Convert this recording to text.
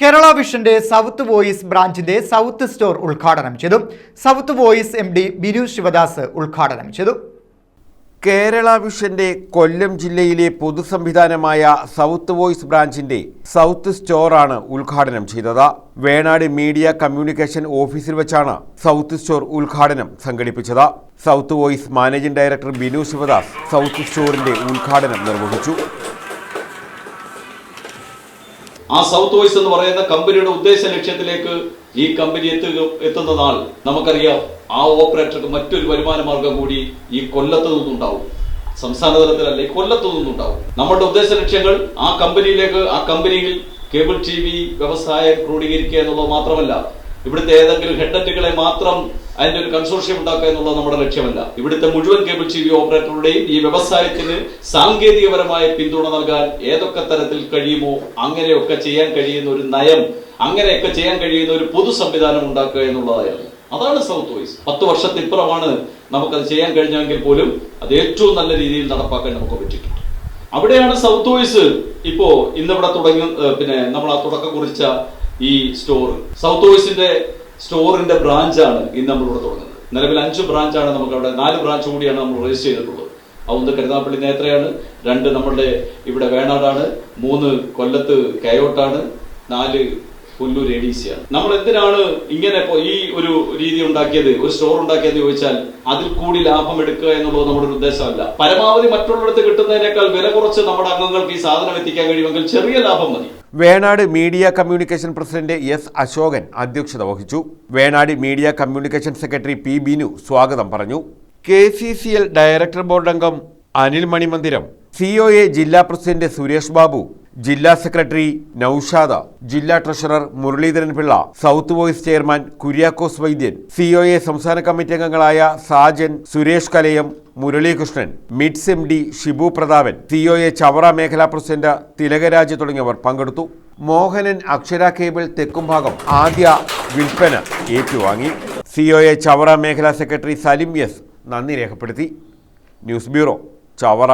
കേരള വിഷന്റെ South Voice ബ്രാഞ്ചിന്റെ South store ഉദ്ഘാടനം ചെയ്തു. South Voice M D Binu Sivadas ഉദ്ഘാടനം ചെയ്തു. കേരള വിഷന്റെ കൊല്ലം ജില്ലയിലെ പൊതുസംവിധാനമായ സൗത്ത് വോയിസ് ബ്രാഞ്ചിന്റെ സൗത്ത് സ്റ്റോറാണ് ഉദ്ഘാടനം ചെയ്തത്. വേണാട് മീഡിയ കമ്മ്യൂണിക്കേഷൻ ഓഫീസിൽ വെച്ചാണ് സൗത്ത് സ്റ്റോർ ഉദ്ഘാടനം സംഘടിപ്പിച്ചത്. South Voice managing director Binu Sivadas South സ്റ്റോറിന്റെ ഉദ്ഘാടനം നിർവഹിച്ചു. ആ സൗത്ത് വോയിസ് എന്ന് പറയുന്ന കമ്പനിയുടെ ഉദ്ദേശ ലക്ഷ്യത്തിലേക്ക് ഈ കമ്പനി എത്തുക എത്തുന്ന നാൾ നമുക്കറിയാം ആ ഓപ്പറേറ്റർക്ക് മറ്റൊരു വരുമാന മാർഗം കൂടി ഈ കൊല്ലത്ത് നിന്നുണ്ടാവും. സംസ്ഥാന തലത്തിലല്ല ഈ കൊല്ലത്ത് നിന്നുണ്ടാവും. നമ്മുടെ ഉദ്ദേശ ലക്ഷ്യങ്ങൾ ആ കമ്പനിയിലേക്ക് ആ കമ്പനിയിൽ കേബിൾ ടി വി വ്യവസായം ക്രോഡീകരിക്കുക എന്നുള്ളത് മാത്രമല്ല ഇവിടുത്തെ ഏതെങ്കിലും ഹെഡ്ഡറ്റുകളെ മാത്രം അതിന്റെ ഒരു കൺസോർഷ്യം ഉണ്ടാക്കുക എന്നുള്ളത് നമ്മുടെ ലക്ഷ്യമല്ല. ഇവിടുത്തെ മുഴുവൻ കേബിൾ ടി വി ഓപ്പറേറ്ററുടെയും ഈ വ്യവസായത്തിന് സാങ്കേതികപരമായ പിന്തുണ നൽകാൻ ഏതൊക്കെ തരത്തിൽ കഴിയുമോ അങ്ങനെയൊക്കെ ചെയ്യാൻ കഴിയുന്ന ഒരു നയം അങ്ങനെയൊക്കെ ചെയ്യാൻ കഴിയുന്ന ഒരു പൊതു സംവിധാനം ഉണ്ടാക്കുക എന്നുള്ളതായിരുന്നു. അതാണ് സൗത്ത് വോയിസ് പത്ത് വർഷത്തിപ്പുറമാണ് നമുക്കത് ചെയ്യാൻ കഴിഞ്ഞെങ്കിൽ പോലും അത് ഏറ്റവും നല്ല രീതിയിൽ നടപ്പാക്കാൻ നമുക്ക് പറ്റിയിട്ടുണ്ട്. അവിടെയാണ് സൗത്ത് വോയിസ് ഇപ്പോ ഇന്നിവിടെ തുടങ്ങി പിന്നെ നമ്മൾ ആ തുടക്കം കുറിച്ച ഈ സ്റ്റോർ സൗത്ത് ഓയിസിന്റെ സ്റ്റോറിന്റെ ബ്രാഞ്ചാണ് ഇന്ന് നമ്മളിവിടെ തുടങ്ങുന്നത്. നിലവിൽ അഞ്ച് ബ്രാഞ്ചാണ് നമുക്ക് അവിടെ നാല് ബ്രാഞ്ച് കൂടിയാണ് നമ്മൾ രജിസ്റ്റർ ചെയ്തിട്ടുള്ളത്. ഒന്ന് കരുനാപ്പള്ളി നേത്രയാണ് രണ്ട് നമ്മളുടെ ഇവിടെ വേണാടാണ് മൂന്ന് കൊല്ലത്ത് കയോട്ടാണ് നാല് പുല്ലൂർ എ ഡി സി ആണ്. നമ്മൾ എന്തിനാണ് ഇങ്ങനെ ഈ ഒരു രീതി ഉണ്ടാക്കിയത് ഒരു സ്റ്റോർ ഉണ്ടാക്കിയത് ചോദിച്ചാൽ അതിൽ കൂടി ലാഭം എടുക്കുക എന്നുള്ളത് നമ്മുടെ ഉദ്ദേശമല്ല. പരമാവധി മറ്റുള്ളിടത്ത് കിട്ടുന്നതിനേക്കാൾ വില കുറച്ച് നമ്മുടെ അംഗങ്ങൾക്ക് ഈ സാധനം എത്തിക്കാൻ കഴിയുമെങ്കിൽ ചെറിയ ലാഭം മതി. Venad media communication president S Ashokan അധ്യക്ഷത വഹിച്ചു. Venad media communication secretary P Binu സ്വാഗതം പറഞ്ഞു. K C C L director board അംഗം അനിൽ മണിമന്ദിരം. സിഒഎ ജില്ലാ പ്രസിഡന്റ് സുരേഷ് ബാബു ജില്ലാ സെക്രട്ടറി നൌഷാദ ജില്ലാ treasurer Muraleedharan Pillai South Voice chairman Kuriakose Vaidyan C O A സംസ്ഥാന committee അംഗങ്ങളായ Sajan Suresh Kalayam Muralikrishnan Mids M D Shibu Prathapan C O A Chavara മേഖലാ president Thilakaraj തുടങ്ങിയവർ പങ്കെടുത്തു. മോഹനൻ അക്ഷര കേബിൾ തെക്കുംഭാഗം ആദ്യ വിൽപ്പന ഏറ്റുവാങ്ങി. സി ഒ എ ചവറ മേഖലാ സെക്രട്ടറി സലിം എസ് നന്ദി രേഖപ്പെടുത്തി. News bureau Chavara.